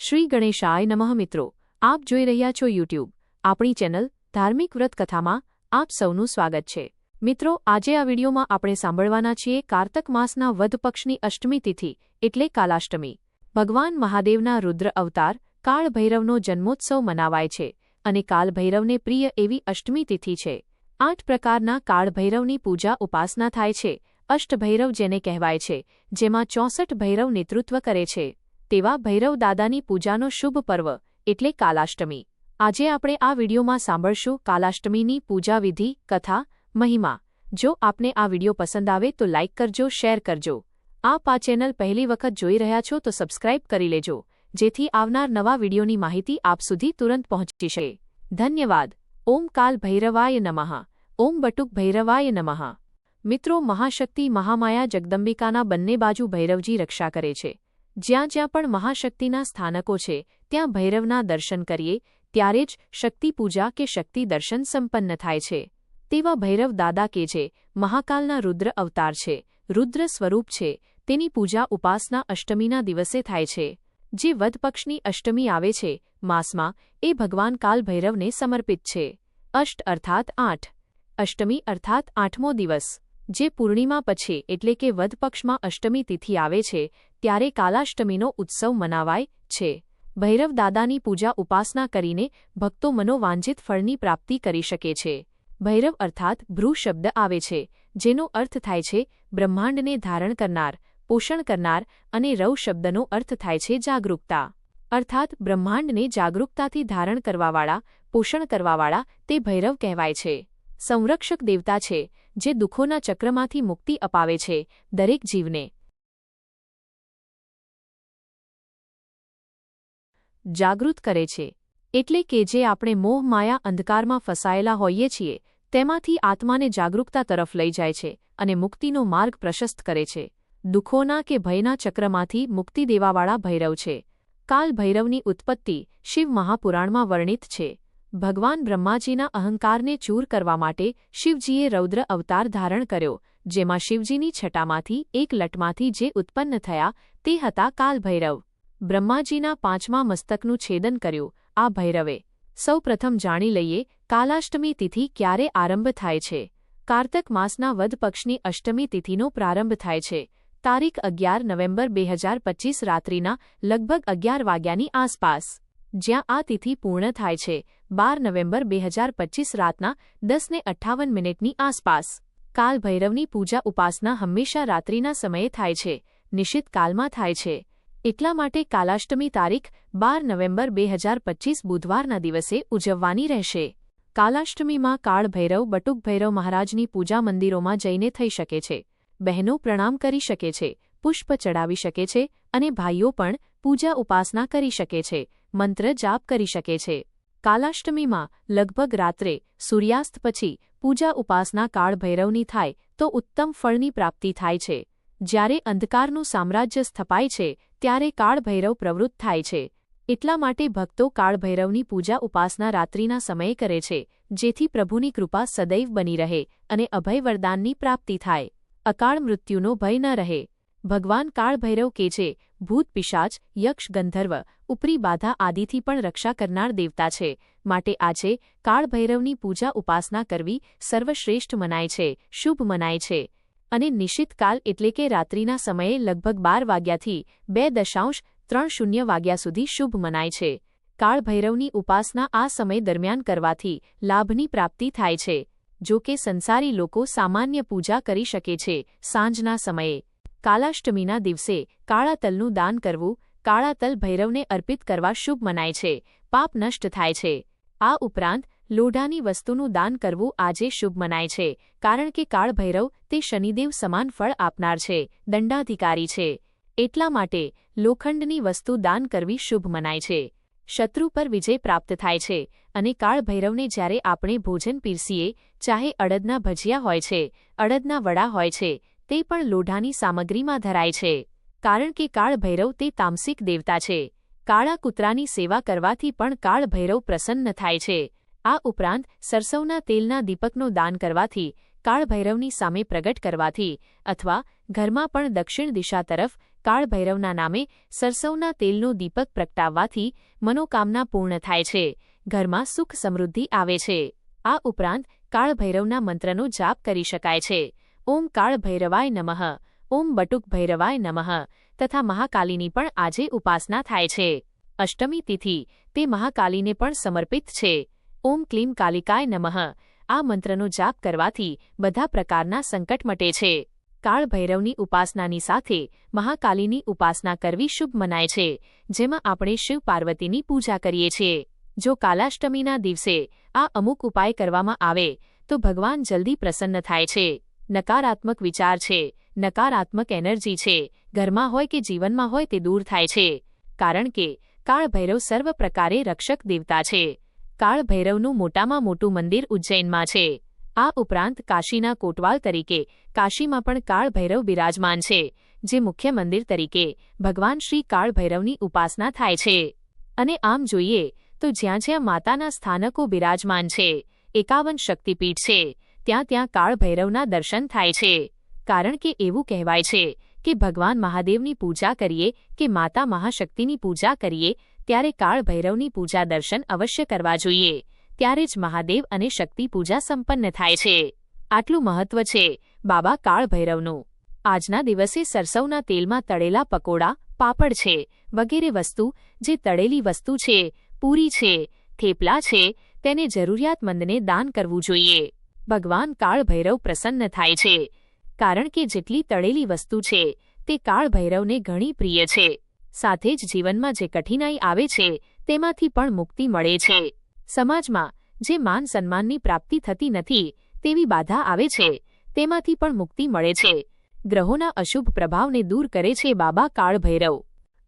શ્રી ગણેશાય નમઃ મિત્રો, આપ જોઈ રહ્યા છો યુટ્યુબ, આપણી ચેનલ ધાર્મિક વ્રત કથામાં આપ સૌનું સ્વાગત છે. મિત્રો, આજે આ વિડીયોમાં આપણે સાંભળવાના છીએ કાર્તક માસના વધ પક્ષની અષ્ટમી તિથિ, એટલે કાલાષ્ટમી. ભગવાન મહાદેવના રુદ્ર અવતાર કાળભૈરવનો જન્મોત્સવ મનાવાય છે અને કાલભૈરવને પ્રિય એવી અષ્ટમી તિથિ છે. આઠ પ્રકારના કાળભૈરવની પૂજા ઉપાસના થાય છે. અષ્ટભૈરવ જેને કહેવાય છે, જેમાં ચોસઠ ભૈરવ નેતૃત્વ કરે છે. તેવા ભૈરવદાદાની પૂજાનો શુભ પર્વ, એટલે કાલાષ્ટમી. આજે આપણે આ વિડીયોમાં સાંભળશું કાલાષ્ટમીની પૂજાવિધિ કથા, મહિમા. જો આપને આ વીડિયો પસંદ આવે તો લાઇક કરજો, શેર કરજો. આપ આ ચેનલ પહેલી વખત જોઈ રહ્યા છો તો સબસ્ક્રાઇબ કરી લેજો, જેથી આવનાર નવા વિડીયોની માહિતી આપ સુધી તુરંત પહોંચી શકે. ધન્યવાદ. ઓમ કાલ ભૈરવાય નમઃ. ઓમ બટુક ભૈરવાય નમઃ. મિત્રો, મહાશક્તિ મહામાયા જગદંબિકાના બંને બાજુ ભૈરવજી રક્ષા કરે છે. જ્યાં જ્યાં પણ મહાશક્તિના સ્થાનકો છે, ત્યાં ભૈરવના દર્શન કરીએ, ત્યારે જ શક્તિપૂજા કે શક્તિ દર્શન સંપન્ન થાય છે. તેવા ભૈરવ દાદા કે જે મહાકાલના રુદ્ર અવતાર છે, રુદ્ર સ્વરૂપ છે, તેની પૂજા ઉપાસના અષ્ટમીના દિવસે થાય છે. જે વદપક્ષની અષ્ટમી આવે છે, માસમાં, એ ભગવાન કાલ ભૈરવને સમર્પિત છે. અષ્ટ અર્થાત આઠ. અષ્ટમી અર્થાત આઠમો દિવસ. જે પૂર્ણિમા પછી, એટલે કે વધપક્ષમાં અષ્ટમી તિથિ આવે છે, ત્યારે કાલાષ્ટમીનો ઉત્સવ મનાવાય છે. ભૈરવ દાદાની પૂજા ઉપાસના કરીને ભક્તો મનોવાંજિત ફળની પ્રાપ્તિ કરી શકે છે. ભૈરવ અર્થાત ભ્રૂ શબ્દ આવે છે, જેનો અર્થ થાય છે બ્રહ્માંડને ધારણ કરનાર, પોષણ કરનાર અને રવ શબ્દનો અર્થ થાય છે જાગરૂકતા. અર્થાત બ્રહ્માંડને જાગરૂકતાથી ધારણ કરવાવાળા, પોષણ કરવાવાળા તે ભૈરવ કહેવાય છે. સંરક્ષક દેવતા છે જે દુઃખોના ચક્રમાંથી મુક્તિ અપાવે છે, દરેક જીવને. જાગૃત કરે છે. એટલે કે જે આપણે મોહ, માયા, અંધકારમાં ફસાયેલા હોઈએ છીએ, તેમાંથી આત્માને જાગૃતતા તરફ લઈ જાય છે અને મુક્તિનો માર્ગ પ્રશસ્ત કરે છે. દુઃખોના કે ભયના ચક્રમાંથી મુક્તિ દેવાવાળા ભૈરવ છે. કાલ ભૈરવની ઉત્પત્તિ શિવ મહાપુરાણમાં વર્ણિત છે. ભગવાન બ્રહ્માજીના અહંકારને ચૂર કરવા માટે શિવજીએ રૌદ્ર અવતાર ધારણ કર્યો, જેમાં શિવજીની છટામાંથી એક લટમાંથી જે ઉત્પન્ન થયા તે હતા કાલભૈરવ. બ્રહ્માજીના પાંચમા મસ્તકનું છેદન કર્યું, આ ભૈરવે સૌપ્રથમ જાણી લઈએ કાલાષ્ટમી તિથિ ક્યારે આરંભ થાય છે. કાર્તક માસના વધપક્ષની અષ્ટમી તિથિનો પ્રારંભ થાય છે. તારીખ અગિયાર નવેમ્બર બે હજાર પચીસ રાત્રિના લગભગ અગિયાર વાગ્યાની આસપાસ. જ્યાં આ તિથિ પૂર્ણ થાય છે, બાર નવેમ્બર બે હજાર પચીસ રાતના દસને અઠ્ઠાવન મિનિટની આસપાસ. કાલ ભૈરવની પૂજા ઉપાસના હંમેશા રાત્રિના સમયે થાય છે, નિશ્ચિત કાલમાં થાય છે. એટલા માટે કાલાષ્ટમી તારીખ બાર નવેમ્બર બે હજાર પચીસ બુધવારના દિવસે ઉજવવાની રહેશે. કાલાષ્ટમીમાં કાળ ભૈરવ, બટુક ભૈરવ મહારાજની પૂજા મંદિરોમાં જઈને થઈ શકે છે. બહેનો પ્રણામ કરી શકે છે, પુષ્પ ચડાવી શકે છે અને ભાઈઓ પણ પૂજા ઉપાસના કરી શકે છે. મંત્ર જાપ કરી શકે છે. કાલાષ્ટમીમાં લગભગ રાત્રે સૂર્યાસ્ત પછી પૂજા ઉપાસના કાળ ભૈરવની થાય તો ઉત્તમ ફળની પ્રાપ્તિ થાય છે. જ્યારે અંધકારનું સામ્રાજ્ય સ્થપાય છે, ત્યારે કાળભૈરવ પ્રવૃત્ત થાય છે. એટલા માટે ભક્તો કાળભૈરવની પૂજા ઉપાસના રાત્રિના સમયે કરે છે, જેથી પ્રભુની કૃપા સદૈવ બની રહે અને અભય વરદાનની પ્રાપ્તિ થાય. અકાળ મૃત્યુનો ભય ન રહે. ભગવાન કાળભૈરવ કે છે ભૂત પિશાચ યક્ષ, ગંધર્વ, ઉપરી બાધા આદિથી પણ રક્ષા કરનાર દેવતા છે. માટે આજે કાળભૈરવની પૂજા ઉપાસના કરવી સર્વશ્રેષ્ઠ મનાય છે, શુભ મનાય છે. અને નિશ્ચિત કાલ એટલે કે રાત્રિના સમયે લગભગ બાર વાગ્યાથી બે દશાંશ ત્રણ શૂન્ય વાગ્યા સુધી શુભ મનાય છે. કાળભૈરવની ઉપાસના આ સમય દરમિયાન કરવાથી લાભની પ્રાપ્તિ થાય છે. જો કે સંસારી લોકો સામાન્ય પૂજા કરી શકે છે સાંજના સમયે. કાલાષ્ટમીના દિવસે કાળા તલનું દાન કરવું, કાળા તલ ભૈરવને અર્પિત કરવા શુભ મનાય છે, પાપ નષ્ટ થાય છે. આ ઉપરાંત, લોઢાની વસ્તુનું દાન કરવું આજે શુભ મનાય છે, કારણ કે કાળ ભૈરવ તે શનિદેવ સમાન ફળ આપનાર છે, દંડાધિકારી છે. એટલા માટે, લોખંડની વસ્તુ દાન કરવી શુભ મનાય છે. શત્રુ પર વિજય પ્રાપ્ત થાય છે, અને કાળ ભૈરવને જ્યારે આપણે ભોજન પીરસીએ, ચાહે અડદના ભજીયા હોય છે, અડદના વડા હોય છે તે પણ લોઢાની સામગ્રીમાં ધરાય છે, કારણ કે કાળભૈરવ તે તામસિક દેવતા છે. કાળા કૂતરાની સેવા કરવાથી પણ કાળભૈરવ પ્રસન્ન થાય છે. આ ઉપરાંત, સરસવના તેલના દીપકનો દાન કરવાથી, કાળભૈરવની સામે પ્રગટ કરવાથી, અથવા ઘરમાં પણ દક્ષિણ દિશા તરફ, કાળભૈરવના નામે સરસવના તેલનો દીપક પ્રગટાવવાથી મનોકામના પૂર્ણ થાય છે. ઘરમાં સુખ સમૃદ્ધિ આવે છે. આ ઉપરાંત, કાળભૈરવના મંત્રનો જાપ કરી શકાય છે. ઓમ કાળ ભૈરવાય નમઃ. ઓમ બટુક ભૈરવાય નમઃ. તથા મહાકાલીની પણ આજે ઉપાસના થાય છે. અષ્ટમી તિથિ, તે મહાકાલીને પણ સમર્પિત છે. ઓમ ક્લીમ કાલિકાય નમઃ. આ મંત્રનો જાપ કરવાથી બધા પ્રકારના સંકટ મટે છે. કાળ ભૈરવની ઉપાસનાની સાથે મહાકાલીની ઉપાસના કરવી શુભ મનાય છે. જેમાં આપણે શિવ પાર્વતીની પૂજા કરીએ છીએ. જો કાલાષ્ટમીના દિવસે આ અમુક ઉપાય કરવામાં આવે, તો ભગવાન જલ્દી પ્રસન્ન થાય છે. નકારાત્મક વિચાર છે, નકારાત્મક એનર્જી છે, ઘરમાં હોય કે જીવનમાં હોય તે દૂર થાય છે. કારણ કે કાળ ભૈરવ સર્વ પ્રકારે રક્ષક દેવતા છે. કાળ ભૈરવનું મોટામાં મોટું મંદિર ઉજ્જૈનમાં છે. આ ઉપરાંત કાશીના કોટવાલ તરીકે, કાશીમાં પણ કાળ ભૈરવ બિરાજમાન છે, જે મુખ્ય મંદિર તરીકે, ભગવાન શ્રી કાળ ભૈરવની ઉપાસના થાય છે. અને આમ જોઈએ, તો જ્યાં જ્યાં માતાના સ્થાનકો બિરાજમાન છે, એકાવન શક્તિપીઠ છે ત્યાં ત્યાં કાળભૈરવના દર્શન થાય છે. કારણ કે એવું કહેવાય છે કે ભગવાન મહાદેવની પૂજા કરીએ કે માતા મહાશક્તિની પૂજા કરીએ, ત્યારે કાળભૈરવની પૂજા દર્શન અવશ્ય કરવા જોઈએ. ત્યારે જ મહાદેવ અને શક્તિ પૂજા સંપન્ન થાય છે. આટલું મહત્વ છે બાબા કાળભૈરવનું આજના દિવસે સરસવના તેલમાં તળેલા પકોડા, પાપડ છે, વગેરે વસ્તુ, જે તળેલી વસ્તુ છે, પૂરી છે, થેપલા છે, તેને જરૂરિયાતમંદને દાન કરવું જોઈએ. ભગવાન કાળ ભૈરવ પ્રસન્ન થાય છે. કારણ કે જેટલી તળેલી વસ્તુ છે, તે કાળ ભૈરવને ઘણી પ્રિય છે. સાથે જ જીવનમાં જે કઠિનાઈ આવે છે, તેમાંથી પણ મુક્તિ મળે છે. સમાજમાં, જે માન સન્માનની પ્રાપ્તિ થતી નથી, તેવી બાધા આવે છે, તેમાંથી પણ મુક્તિ મળે છે. ગ્રહોના અશુભ પ્રભાવને દૂર કરે છે બાબા કાળ ભૈરવ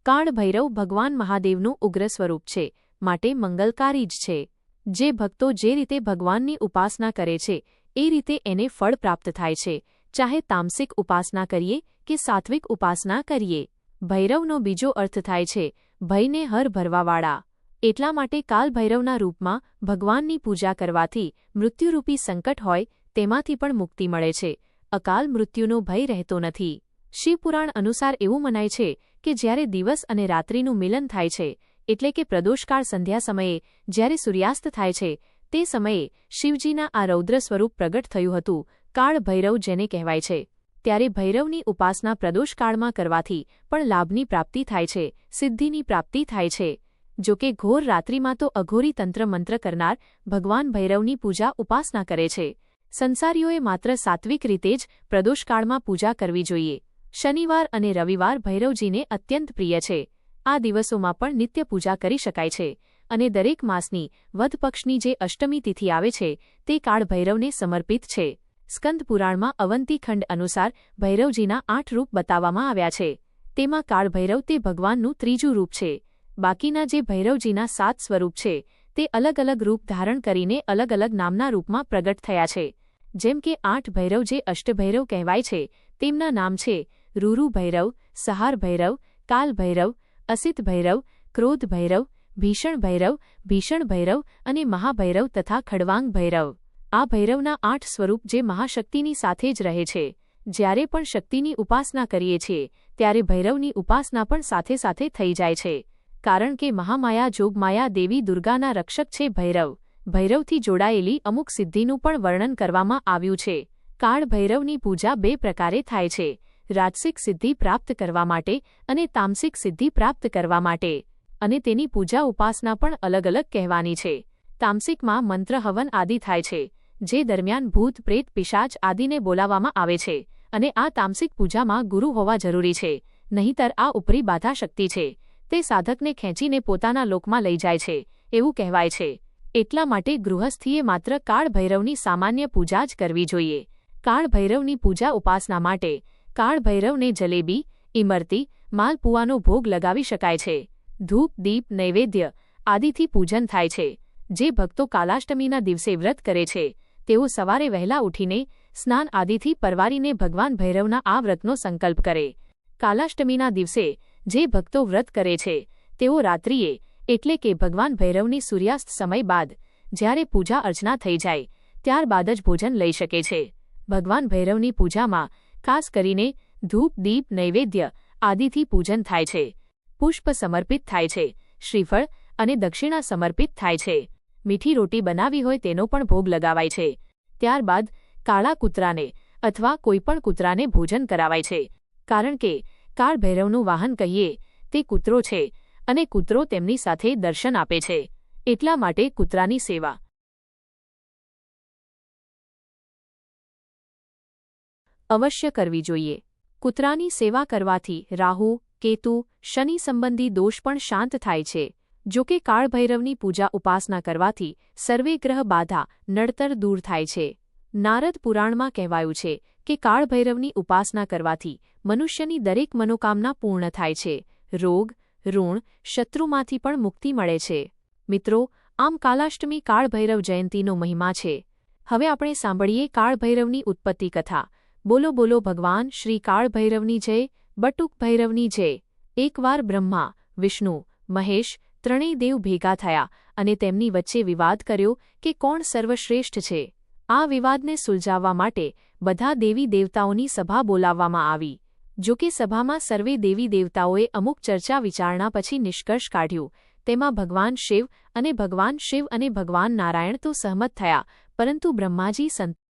કાળ ભૈરવ ભગવાન મહાદેવનું ઉગ્ર સ્વરૂપ છે, માટે મંગલકારી જ છે. જે ભક્તો જે રીતે ભગવાનની ઉપાસના કરે છે, એ રીતે એને ફળ પ્રાપ્ત થાય છે. ચાહે તામસિક ઉપાસના કરીએ કે સાત્વિક ઉપાસના કરીએ. ભૈરવનો બીજો અર્થ થાય છે, ભયને હર ભરવાવાળા. એટલા માટે કાલ ભૈરવના રૂપમાં ભગવાનની પૂજા કરવાથી મૃત્યુરૂપી સંકટ હોય, તેમાંથી પણ મુક્તિ મળે છે. અકાલ મૃત્યુનો ભય રહેતો નથી. શિવપુરાણ અનુસાર એવું મનાય છે કે જ્યારે દિવસ અને રાત્રિનું મિલન થાય છે એટલે કે પ્રદોષકાળ સંધ્યા સમયે જ્યારે સૂર્યાસ્ત થાય છે, તે સમયે શિવજીના આ રૌદ્ર સ્વરૂપ પ્રગટ થયું હતું, કાળ ભૈરવ જેને કહેવાય છે. ત્યારે ભૈરવની ઉપાસના પ્રદોષકાળમાં કરવાથી પણ લાભની પ્રાપ્તિ થાય છે, સિદ્ધિની પ્રાપ્તિ થાય છે. જો કે ઘોર રાત્રિમાં તો અઘોરી તંત્ર મંત્ર કરનાર ભગવાન ભૈરવની પૂજા ઉપાસના કરે છે. સંસારીઓએ માત્ર સાત્વિક રીતે જ પ્રદોષકાળમાં પૂજા કરવી જોઈએ. શનિવાર અને રવિવાર ભૈરવજીને અત્યંત પ્રિય છે. આ દિવસોમાં પણ નિત્ય પૂજા કરી શકાય છે અને દરેક માસની વધ પક્ષની જે અષ્ટમી તિથિ આવે છે તે કાળ ભૈરવને સમર્પિત છે. સ્કંદ પુરાણમાં અવંતી ખંડ અનુસાર ભૈરવજીના આઠ રૂપ બતાવવામાં આવ્યા છે. તેમાં કાળ ભૈરવ તે ભગવાનનું ત્રીજું રૂપ છે. બાકીના જે ભૈરવજીના સાત સ્વરૂપ છે તે અલગ અલગ રૂપ ધારણ કરીને અલગ અલગ નામના રૂપમાં પ્રગટ થયા છે. જેમ કે આઠ ભૈરવ જે અષ્ટભૈરવ કહેવાય છે, તેમના નામ છે રૂરુ ભૈરવ, સહાર ભૈરવ, કાલ અસિત ભૈરવ, ક્રોધ ભૈરવ, ભીષણ ભૈરવ ભીષણ ભૈરવ અને મહાભૈરવ તથા ખડવાંગ ભૈરવ. આ ભૈરવના આઠ સ્વરૂપ જે મહાશક્તિની સાથે જ રહે છે. જ્યારે પણ શક્તિની ઉપાસના કરીએ છીએ, ત્યારે ભૈરવની ઉપાસના પણ સાથે સાથે થઈ જાય છે. કારણ કે મહામાયા જોગમાયા દેવી દુર્ગાના રક્ષક છે ભૈરવ. ભૈરવથી જોડાયેલી અમુક સિદ્ધિનું પણ વર્ણન કરવામાં આવ્યું છે. કાળ ભૈરવની પૂજા બે પ્રકારે થાય છે. રાજસિક સિદ્ધિ પ્રાપ્ત કરવા માટે અને તામસિક સિદ્ધિ પ્રાપ્ત કરવા માટે. અને તેની પૂજા ઉપાસના પણ અલગ અલગ કહેવાની છે. તામસિકમાં મંત્ર હવન આદિ થાય છે, જે દરમિયાન ભૂત, પ્રેત, પિશાચ આદિને બોલાવવામાં આવે છે, અને આ તામસિક પૂજામાં ગુરુ હોવા જરૂરી છે, નહીંતર આ ઉપરી બાધા શક્તિ છે. તે સાધકને ખેંચીને પોતાના લોકમાં લઈ જાય છે, એવું કહેવાય છે. એટલા માટે ગૃહસ્થીએ માત્ર કાળ ભૈરવની સામાન્ય પૂજા જ કરવી જોઈએ. કાળ ભૈરવની પૂજા ઉપાસના માટે કાળ ભૈરવને જલેબી ઇમરતી માલપુઆનો ભોગ લગાવી શકાય છે. ધૂપ, દીપ, નૈવેદ્ય આદિથી પૂજન થાય છે. જે ભક્તો કાલાષ્ટમીના દિવસે વ્રત કરે છે, તેઓ સવારે વહેલા ઉઠીને સ્નાન આદિથી પરવારીને ભગવાન ભૈરવના આ વ્રતનો સંકલ્પ કરે. કાલાષ્ટમીના દિવસે જે ભક્તો વ્રત કરે છે, તેઓ રાત્રિએ એટલે કે ભગવાન ભૈરવની સૂર્યાસ્ત સમય બાદ જ્યારે પૂજા અર્ચના થઈ જાય, ત્યારબાદ જ ભોજન લઈ શકે છે. ભગવાન ભૈરવની પૂજામાં ખાસ કરીને ધૂપ, દીપ, નૈવેદ્ય આદિથી પૂજન થાય છે. પુષ્પ સમર્પિત થાય છે. શ્રીફળ અને દક્ષિણા સમર્પિત થાય છે. મીઠી રોટી બનાવી હોય તેનો પણ ભોગ લગાવાય છે. ત્યારબાદ કાળા કૂતરાને અથવા કોઈપણ કૂતરાને ભોજન કરાવાય છે. કારણ કે કાળ ભૈરવનું વાહન કહીએ, તે કૂતરો છે અને કૂતરો તેમની સાથે દર્શન આપે છે. એટલા માટે કૂતરાની સેવા અવશ્ય કરવી જોઈએ. કૂતરાની સેવા કરવાથી રાહુ, કેતુ, શનિ સંબંધી દોષ પણ શાંત થાય છે. જો કે કાળભૈરવની પૂજા ઉપાસના કરવાથી સર્વે ગ્રહ બાધા, નડતર દૂર થાય છે. નારદ પુરાણમાં કહેવાયું છે કે કાળભૈરવની ઉપાસના કરવાથી મનુષ્યની દરેક મનોકામના પૂર્ણ થાય છે. રોગ, ઋણ, શત્રુમાંથી પણ મુક્તિ મળે છે. મિત્રો, આમ કાલાષ્ટમી કાળભૈરવ જયંતીનો મહિમા છે. હવે આપણે સાંભળીએ કાળભૈરવની ઉત્પત્તિ કથા. બોલો બોલો ભગવાન શ્રી કાળભૈરવની જય બટુક ભૈરવની જય. એકવાર બ્રહ્મા, વિષ્ણુ, મહેશ ત્રણેય દેવ ભેગા થયા અને તેમની વચ્ચે વિવાદ કર્યો કે કોણ સર્વશ્રેષ્ઠ છે. આ વિવાદને સુલઝાવવા માટે બધા દેવી દેવતાઓની સભા બોલાવવામાં આવી. જો કે સભામાં સર્વે દેવી દેવતાઓએ અમુક ચર્ચા વિચારણા પછી નિષ્કર્ષ કાઢ્યું. તેમાં ભગવાન શિવ અને ભગવાન શિવ અને ભગવાન નારાયણ તો સહમત થયા, પરંતુ બ્રહ્માજી સંત